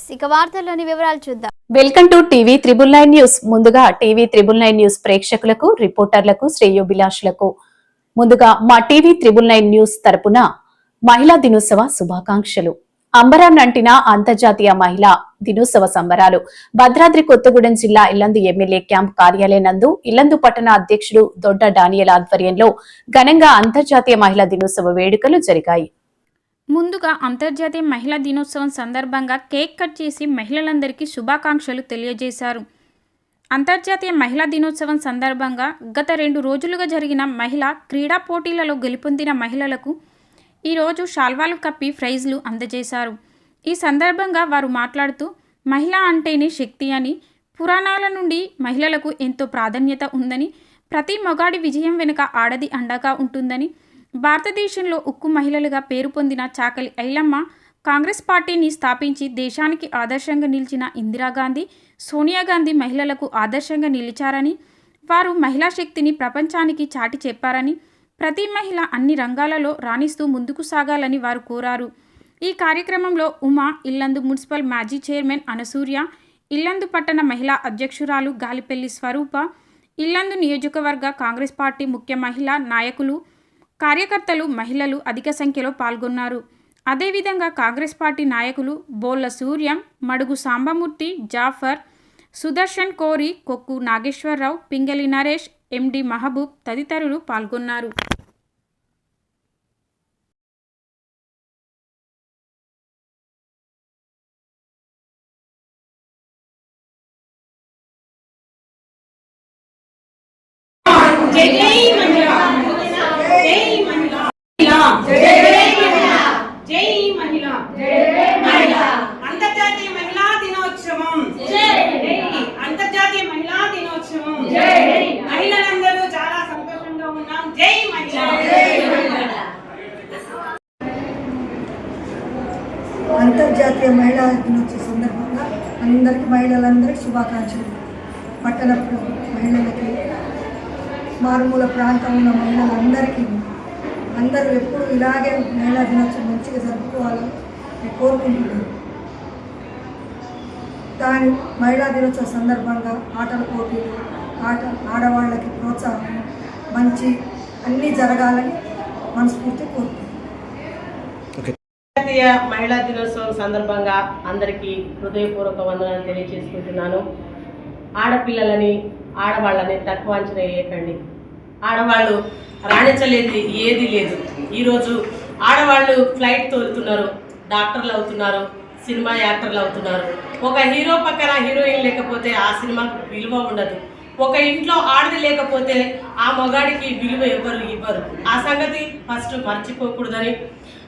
News ఇక వార్తల్లోని వివరాలు చూద్దాం. Welcome to TV triple nine news. ముందుగా టీవీ త్రిబుల్ నైన్ న్యూస్ ప్రేక్షకులకు రిపోర్టర్లకు శ్రేయోభిలాషులకు. ముందుగా మా టీవీ త్రిబుల్ నైన్ న్యూస్ తరపున మహిళా దినోత్సవ శుభాకాంక్షలు. అంబరం నంటిన అంతర్జాతీయ మహిళా దినోత్సవ సంబరాలు. భద్రాద్రి కొత్తగూడెం జిల్లా ఇల్లందు ఎమ్మెల్యే క్యాంప్ కార్యాలయం నందు ఇల్లందు పట్టణ అధ్యక్షుడు దొడ్డ డానియల్ ఆధ్వర్యంలో ఘనంగా అంతర్జాతీయ మహిళా దినోత్సవ వేడుకలు జరిగాయి. ముందుగా అంతర్జాతీయ మహిళా దినోత్సవం సందర్భంగా కేక్ కట్ చేసి మహిళలందరికీ శుభాకాంక్షలు తెలియజేశారు. అంతర్జాతీయ మహిళా దినోత్సవం సందర్భంగా గత రెండు రోజులుగా జరిగిన మహిళా క్రీడా పోటీలలో గెలుపొందిన మహిళలకు ఈరోజు శాల్వాలు కప్పి ప్రైజ్లు అందజేశారు. ఈ సందర్భంగా వారు మాట్లాడుతూ మహిళ అంటేనే శక్తి అని పురాణాల నుండి మహిళలకు ఎంతో ప్రాధాన్యత ఉందని ప్రతి మొగాడి విజయం వెనుక ఆడది అండగా ఉంటుందని భారతదేశంలో ఉక్కు మహిళలుగా పేరు పొందిన చాకలి ఐలమ్మ కాంగ్రెస్ పార్టీని స్థాపించి దేశానికి ఆదర్శంగా నిలిచిన ఇందిరాగాంధీ సోనియా గాంధీ మహిళలకు ఆదర్శంగా నిలిచారని వారు మహిళా శక్తిని ప్రపంచానికి చాటి చెప్పారని ప్రతి మహిళ అన్ని రంగాలలో రాణిస్తూ ముందుకు సాగాలని వారు కోరారు. ఈ కార్యక్రమంలో ఉమా ఇల్లందు మున్సిపల్ మాజీ చైర్మన్ అనసూర్య ఇల్లందు పట్టణ మహిళా అధ్యక్షురాలు గాలిపెల్లి స్వరూప ఇల్లందు నియోజకవర్గ కాంగ్రెస్ పార్టీ ముఖ్య మహిళా నాయకులు కార్యకర్తలు మహిళలు అధిక సంఖ్యలో పాల్గొన్నారు. అదేవిధంగా కాంగ్రెస్ పార్టీ నాయకులు బోళ్ళ సూర్యం మడుగు సాంబమూర్తి జాఫర్ సుదర్శన్ కోరి కొక్కు నాగేశ్వరరావు పింగళి నరేష్ ఎండి మహబూబ్ తదితరులు పాల్గొన్నారు జై జై మహిళ జై మహిళ జై మహిళ జై మహిళ మహిళ అంతర్జాతీయ మహిళా దినోత్సవం అంతర్జాతీయ మహిళా దినోత్సవం మహిళలందరూ చాలా సంతోషంగా ఉన్నాం జై మహిళ అంతర్జాతీయ మహిళా దినోత్సవ సందర్భంగా అందరికి మహిళలందరికీ శుభాకాంక్షలు. పట్టణ మహిళలకి మారుమూల ప్రాంతం ఉన్న మహిళలందరికీ అందరూ ఎప్పుడు ఇలాగే మహిళా దినోత్సవం మంచిగా జరుపుకోవాలని నేను కోరుకుంటున్నాను. దాని మహిళా దినోత్సవ సందర్భంగా ఆటల పోటీలు ఆట ఆడవాళ్ళకి ప్రోత్సాహం మంచి అన్నీ జరగాలని మనస్ఫూర్తి కోరుకుంటున్నాను. అంతర్జాతీయ మహిళా దినోత్సవం సందర్భంగా అందరికీ హృదయపూర్వక వందనాలు తెలియజేసుకుంటున్నాను ఆడపిల్లలని ఆడవాళ్ళని తక్కువ అంచనా వేయకండి. ఆడవాళ్ళు రాణించలేది ఏది లేదు. ఈరోజు ఆడవాళ్ళు ఫ్లైట్ తోలుతున్నారు డాక్టర్లు అవుతున్నారు సినిమా యాక్టర్లు అవుతున్నారు. ఒక హీరో పక్కన హీరోయిన్ లేకపోతే ఆ సినిమాకు విలువ ఉండదు. ఒక ఇంట్లో ఆడది లేకపోతే ఆ మగాడికి విలువ ఎవరు ఇవ్వరు. ఆ సంగతి ఫస్ట్ మర్చిపోకూడదని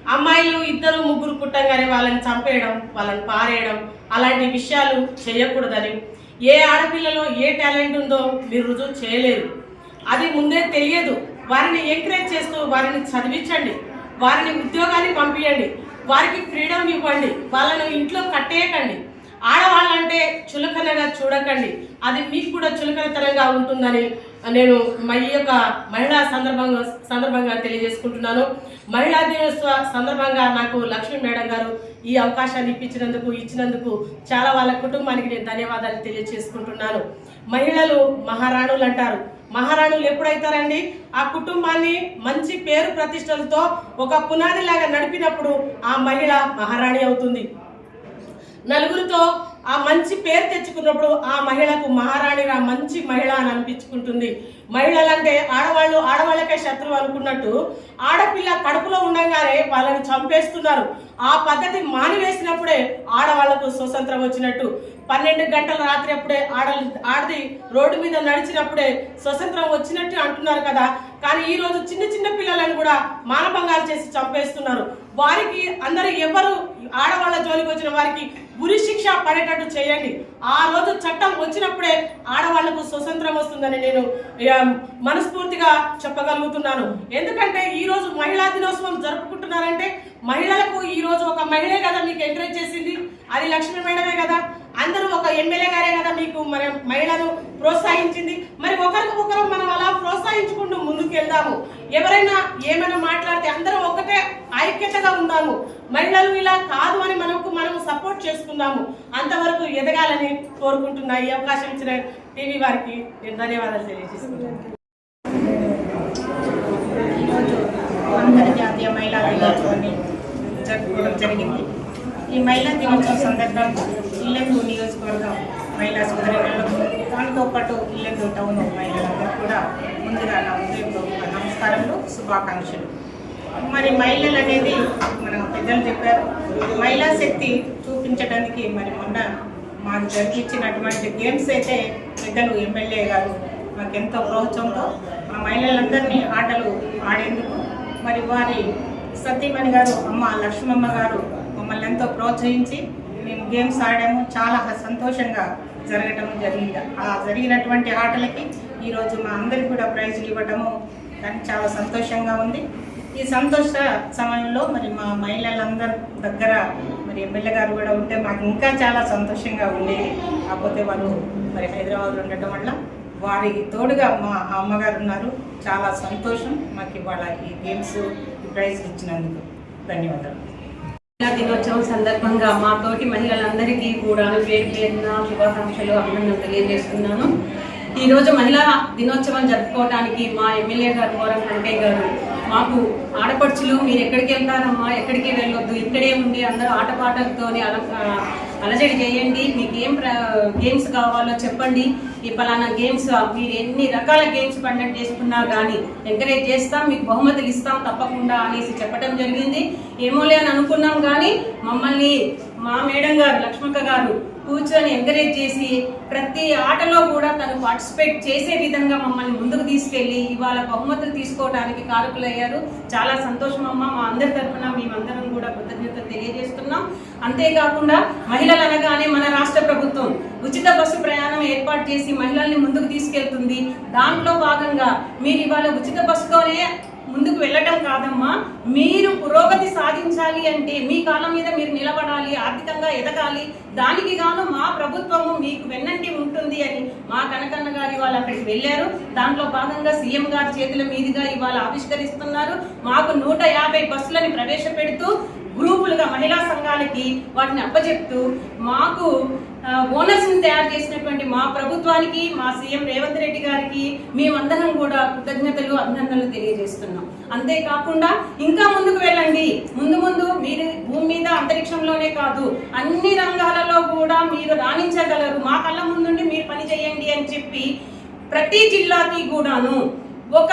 అమ్మాయిలు ఇద్దరు ముగ్గురు పుట్టంగానే వాళ్ళని చంపేయడం వాళ్ళని పారేయడం అలాంటి విషయాలు చేయకూడదని. ఏ ఆడపిల్లలో ఏ టాలెంట్ ఉందో మీరు రుజువు చేయలేరు. అది ముందే తెలియదు. వారిని ఎంకరేజ్ చేస్తూ వారిని చదివించండి. వారిని ఉద్యోగానికి పంపించండి వారికి ఫ్రీడమ్ ఇవ్వండి. వాళ్ళను ఇంట్లో కట్టేయకండి. ఆడవాళ్ళంటే చులకనగా చూడకండి. అది మీకు కూడా చులకనతనంగా ఉంటుందని నేను మా ఈ యొక్క మహిళా సందర్భంగా సందర్భంగా తెలియజేసుకుంటున్నాను. మహిళా దినోత్సవ సందర్భంగా నాకు లక్ష్మీ మేడం గారు ఈ అవకాశాన్ని ఇప్పించినందుకు ఇచ్చినందుకు చాలా వాళ్ళ కుటుంబానికి నేను ధన్యవాదాలు తెలియజేసుకుంటున్నాను. మహిళలు మహారాణులు అంటారు. మహారాణులు ఎప్పుడైతారండి? ఆ కుటుంబాన్ని మంచి పేరు ప్రతిష్టలతో ఒక పునాదిలాగా నడిపినప్పుడు ఆ మహిళ మహారాణి అవుతుంది. నలుగురితో ఆ మంచి పేరు తెచ్చుకున్నప్పుడు ఆ మహిళకు మహారాణిరా మంచి మహిళ అని అనిపించుకుంటుంది. మహిళలంటే ఆడవాళ్ళు ఆడవాళ్ళకే శత్రువు అనుకున్నట్టు ఆడపిల్ల కడుపులో ఉండగానే వాళ్ళని చంపేస్తున్నారు. ఆ పద్ధతి మానివేసినప్పుడే ఆడవాళ్ళకు స్వతంత్రం వచ్చినట్టు. పన్నెండు గంటల రాత్రి అప్పుడే ఆడ ఆడది రోడ్డు మీద నడిచినప్పుడే స్వతంత్రం వచ్చినట్టు అంటున్నారు కదా. కానీ ఈరోజు చిన్న చిన్న పిల్లలను కూడా మానభంగాలు చేసి చంపేస్తున్నారు. వారికి అందరూ ఎవరు ఆడవాళ్ళ జోలికి వచ్చిన వారికి ఉరి శిక్ష పడేటట్టు చేయండి. ఆ రోజు చట్టం వచ్చినప్పుడే ఆడవాళ్ళకు స్వతంత్రం వస్తుందని నేను మనస్ఫూర్తిగా చెప్పగలుగుతున్నాను. ఎందుకంటే ఈ రోజు మహిళా దినోత్సవం జరుపుకుంటున్నారంటే మహిళలకు ఈ రోజు ఒక మహిళే కదా మీకు ఎంకరేజ్ చేసింది. అది లక్ష్మీ మేడమే కదా. అందరూ ఒక ఎమ్మెల్యే గారే కదా మీకు మరి మహిళను ప్రోత్సహించింది. మరి ఒకరికి ఒకరు మనం అలా ప్రోత్సహించుకుంటూ ముందుకు వెళ్దాము ఎవరైనా ఏమైనా మాట్లాడితే అందరూ ఒకటే ఐక్యతగా ఉందాము. మహిళలు ఇలా కాదు అని మనకు మనం సపోర్ట్ చేసుకుందాము. అంతవరకు ఎదగాలని కోరుకుంటున్నా ఈ అవకాశం ఇచ్చిన టీవీ వారికి నేను ధన్యవాదాలు తెలియజేసుకుంటాను అంతర్జాతీయ మహిళా దినోత్సవాన్ని జరుపుకోవడం జరిగింది ఈ మహిళా దినోత్సవం సందర్భంగా ఇల్లెందు నియోజకవర్గం మహిళా సోదరులకు దాంతో పాటు ఇల్లందు టౌన్ మహిళలందరూ కూడా ముందుగా నా ఉదయపూర్వక నమస్కారములు శుభాకాంక్షలు. మరి మహిళలు అనేది మన పెద్దలు చెప్పారు. మహిళా శక్తి చూపించడానికి మరి మొన్న మాకు జరిపించినటువంటి గేమ్స్ అయితే పెద్దలు ఎమ్మెల్యే గారు మాకెంతో ప్రోత్సాహంతో మా మహిళలందరినీ ఆటలు ఆడేందుకు మరి వారి సతీమణి గారు అమ్మ లక్ష్మమ్మ గారు మమ్మల్ని ఎంతో ప్రోత్సహించి మేము గేమ్స్ ఆడాము. చాలా సంతోషంగా జరగటం జరిగింది. ఆ జరిగినటువంటి ఆటలకి ఈరోజు మా అందరికి కూడా ప్రైజులు ఇవ్వటము కానీ చాలా సంతోషంగా ఉంది. ఈ సంతోష సమయంలో మరి మా మహిళలందరి దగ్గర మరి ఎమ్మెల్యే గారు కూడా ఉంటే మాకు ఇంకా చాలా సంతోషంగా ఉండేది కాకపోతే వాళ్ళు మరి హైదరాబాద్లో ఉండటం వల్ల వారికి తోడుగా మా అమ్మగారు ఉన్నారు. చాలా సంతోషం. మాకు ఇవాళ ఈ గేమ్స్ ప్రైజ్ ఇచ్చినందుకు ధన్యవాదాలు. మహిళా దినోత్సవం సందర్భంగా మా తోటి మహిళలందరికీ కూడా పేరు పేరున శుభాకాంక్షలు అభినందనలు తెలియజేస్తున్నాను. ఈ రోజు మహిళా దినోత్సవం జరుపుకోవడానికి మా ఎమ్మెల్యే గారు గౌరవ వెంకయ్య గారు. మాకు ఆడపడుచులు మీరు ఎక్కడికి వెళ్తారమ్మా? ఎక్కడికి వెళ్ళొద్దు? ఇక్కడే ఉండి అందరూ ఆటపాటలతోని అలంకార అలజడి చేయండి. మీకు ఏం ప్ర- గేమ్స్ కావాలో చెప్పండి. ఈ పలానా గేమ్స్ మీరు ఎన్ని రకాల గేమ్స్ కండక్ట్ చేసుకున్నా కానీ ఎంకరేజ్ చేస్తాం మీకు బహుమతులు ఇస్తాం తప్పకుండా అనేసి చెప్పడం జరిగింది. ఏమోలే అని అనుకున్నాం కానీ మమ్మల్ని మా మేడం గారు లక్ష్మక్క గారు కూర్చొని ఎంకరేజ్ చేసి ప్రతి ఆటలో కూడా తను పార్టిసిపేట్ చేసే విధంగా మమ్మల్ని ముందుకు తీసుకెళ్ళి ఇవాళ బహుమతులు తీసుకోవడానికి కారకులయ్యారు. చాలా సంతోషం అమ్మ. మా అందరి తరఫున మేమందరం కూడా కృతజ్ఞతలు తెలియజేస్తున్నాం. అంతేకాకుండా మహిళలు అనగానే మన రాష్ట్ర ప్రభుత్వం ఉచిత బస్సు ప్రయాణం ఏర్పాటు చేసి మహిళల్ని ముందుకు తీసుకెళ్తుంది. దాంట్లో భాగంగా మీరు ఇవాళ ఉచిత బస్సుతోనే ముందుకు వెళ్ళటం కాదమ్మా. మీరు పురోగతి సాధించాలి అంటే మీ కాలం మీద మీరు నిలబడాలి ఆర్థికంగా ఎదగాలి. దానికి గాను మా ప్రభుత్వము మీకు వెన్నంటి ఉంటుంది అని మా కనకన్న గారు ఇవాళ అక్కడికి వెళ్ళారు. దాంట్లో భాగంగా సీఎం గారి చేతుల మీదుగా ఇవాళ ఆవిష్కరిస్తున్నారు. మాకు నూట యాభై బస్సులని ప్రవేశపెడుతూ గ్రూపులుగా మహిళా సంఘాలకి వాటిని అప్పచెప్తూ మాకు ఓనర్స్ని తయారు చేసినటువంటి మా ప్రభుత్వానికి మా సీఎం రేవంత్ రెడ్డి గారికి మేమందరం కూడా కృతజ్ఞతలు అభినందనలు తెలియజేస్తున్నాం. అంతేకాకుండా ఇంకా ముందుకు వెళ్ళండి. ముందు ముందు మీరు భూమి మీద అంతరిక్షంలోనే కాదు అన్ని రంగాలలో కూడా మీరు రాణించగలరు. మా కళ్ళ ముందుండి మీరు పని చేయండి అని చెప్పి ప్రతి జిల్లాకి కూడాను ఒక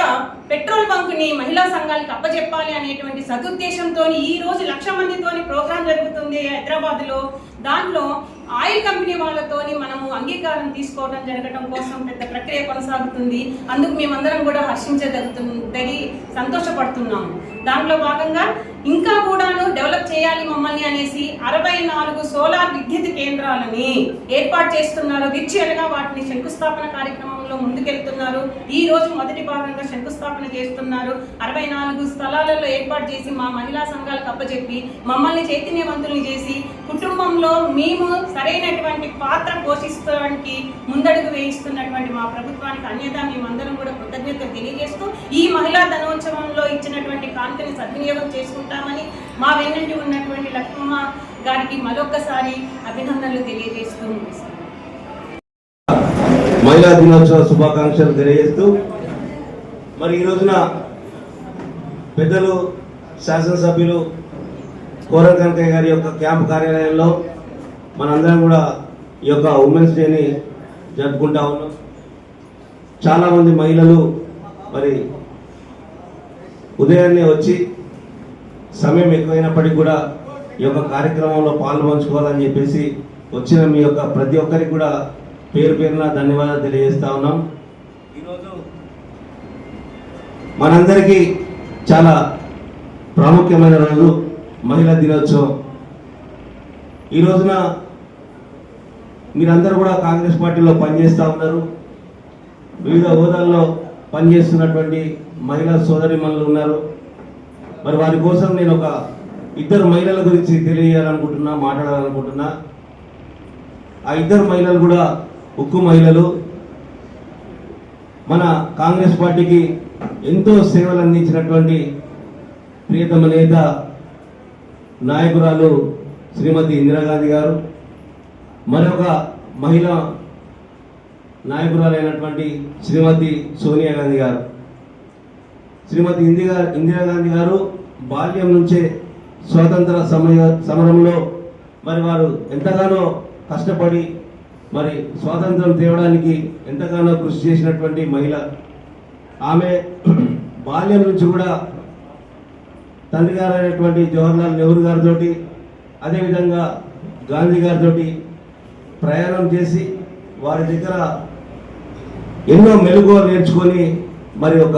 పెట్రోల్ బంక్ని మహిళా సంఘాలకు అప్పచెప్పాలి అనేటువంటి సదుద్దేశంతో ఈ రోజు లక్ష మందితోని ప్రోగ్రాం జరుగుతుంది హైదరాబాద్లో. దాంట్లో ఆయిల్ కంపెనీ వాళ్ళతోని మనము అంగీకారం తీసుకోవడం జరగడం కోసం పెద్ద ప్రక్రియ కొనసాగుతుంది. అందుకు మేమందరం కూడా హర్షించదగి సంతోషపడుతున్నాము. దాంట్లో భాగంగా ఇంకా కూడాను డెవలప్ చేయాలి మమ్మల్ని అనేసి అరవై నాలుగు సోలార్ విద్యుత్ కార్యక్రమాన్ని ఏర్పాటు చేస్తున్నారు విచ్చేలుగా వాటిని శంకుస్థాపన కార్యక్రమంలో ముందుకెళ్తున్నారు. ఈ రోజు మొదటి భాగంగా శంకుస్థాపన చేస్తున్నారు. అరవై నాలుగు స్థలాలలో ఏర్పాటు చేసి మా మహిళా సంఘాలకు అప్పచెప్పి మమ్మల్ని చైతన్యవంతుల్ని చేసి కుటుంబంలో మేము సరైనటువంటి పాత్ర పోషించడానికి ముందడుగు వేయిస్తున్నటువంటి మా ప్రభుత్వానికి అన్యత మేమందరం కూడా కృతజ్ఞతలు తెలియజేస్తూ ఈ మహిళా దినోత్సవంలో ఇచ్చినటువంటి కాంతిని సద్వినియోగం చేసుకుంటామని మా వెన్నంటి ఉన్నటువంటి లక్ష్మమ్మ దానికి మరొకసారి అభినందనలు తెలియజేస్తూ మహిళా దినోత్సవ శుభాకాంక్షలు తెలియజేస్తూ మరి ఈ రోజున పెద్దలు శాసనసభ్యులు కోరం కనకయ్య గారి యొక్క క్యాంపు కార్యాలయంలో మనందరం కూడా ఈ యొక్క ఉమెన్స్ డేని జరుపుకుంటా ఉన్నాం. చాలామంది మహిళలు మరి ఉదయాన్నే వచ్చి సమయం ఎక్కువైనప్పటికీ కూడా ఈ యొక్క కార్యక్రమంలో పాల్పంచుకోవాలని చెప్పేసి వచ్చిన మీ యొక్క ప్రతి ఒక్కరికి కూడా పేరు పేరున ధన్యవాదాలు తెలియజేస్తా ఉన్నాం. ఈరోజు మనందరికీ చాలా ప్రాముఖ్యమైన రోజు మహిళా దినోత్సవం. ఈ రోజున మీరందరూ కూడా కాంగ్రెస్ పార్టీలో పనిచేస్తూ ఉన్నారు. వివిధ హోదాల్లో పనిచేస్తున్నటువంటి మహిళా సోదరిమణులు ఉన్నారు. మరి వారి కోసం నేను ఒక ఇద్దరు మహిళల గురించి తెలియజేయాలనుకుంటున్నా మాట్లాడాలనుకుంటున్నా ఆ ఇద్దరు మహిళలు కూడా ఉక్కు మహిళలు. మన కాంగ్రెస్ పార్టీకి ఎంతో సేవలు అందించినటువంటి ప్రియతమ నేత నాయకురాలు శ్రీమతి ఇందిరాగాంధీ గారు మరొక మహిళ నాయకురాలైనటువంటి శ్రీమతి సోనియా గాంధీ గారు. శ్రీమతి ఇందిరా ఇందిరాగాంధీ గారు బాల్యం నుంచే స్వాతంత్ర సమయ సమరంలో మరి వారు ఎంతగానో కష్టపడి మరి స్వాతంత్రం తేవడానికి ఎంతగానో కృషి చేసినటువంటి మహిళ. ఆమె బాల్యం నుంచి కూడా తండ్రి గారైనటువంటి జవహర్లాల్ నెహ్రూ గారితో అదేవిధంగా గాంధీ గారితో ప్రయాణం చేసి వారి దగ్గర ఎన్నో మెలుగులు నేర్చుకొని మరి ఒక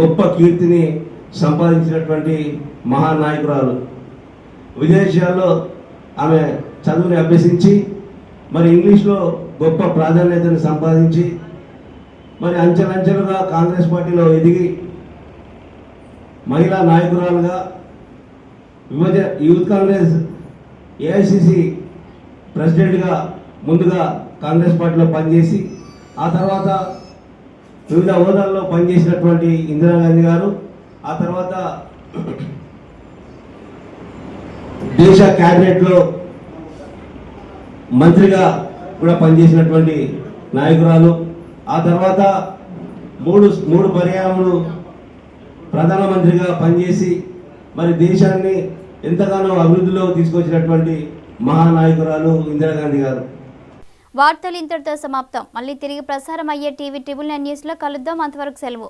గొప్ప కీర్తిని సంపాదించినటువంటి మహానాయకురాలు. విదేశాల్లో ఆమె చదువుని అభ్యసించి మరి ఇంగ్లీష్లో గొప్ప ప్రాధాన్యతను సంపాదించి మరి అంచెలంచెలుగా కాంగ్రెస్ పార్టీలో ఎదిగి మహిళా నాయకురాలుగా విభజ యూత్ కాంగ్రెస్ ఏఐసిసి ప్రెసిడెంట్గా ముందుగా కాంగ్రెస్ పార్టీలో పనిచేసి ఆ తర్వాత వివిధ హోదాల్లో పనిచేసినటువంటి ఇందిరాగాంధీ గారు ఆ తర్వాత దేశ క్యాబినెట్లో మంత్రిగా కూడా పనిచేసినటువంటి నాయకురాలు. ఆ తర్వాత మూడు మూడు పర్యాయములు ప్రధానమంత్రిగా పనిచేసి మరి దేశాన్ని ఎంతగానో అభివృద్ధిలో తీసుకొచ్చినటువంటి మహానాయకురాలు ఇందిరాగాంధీ గారు. వార్తలు ఇంతటితో సమాప్తం. మళ్ళీ తిరిగి ప్రసారం అయ్యే టీవీ ట్రిబుల్ నైన్ న్యూస్లో కలుద్దాం. అంతవరకు సెలవు.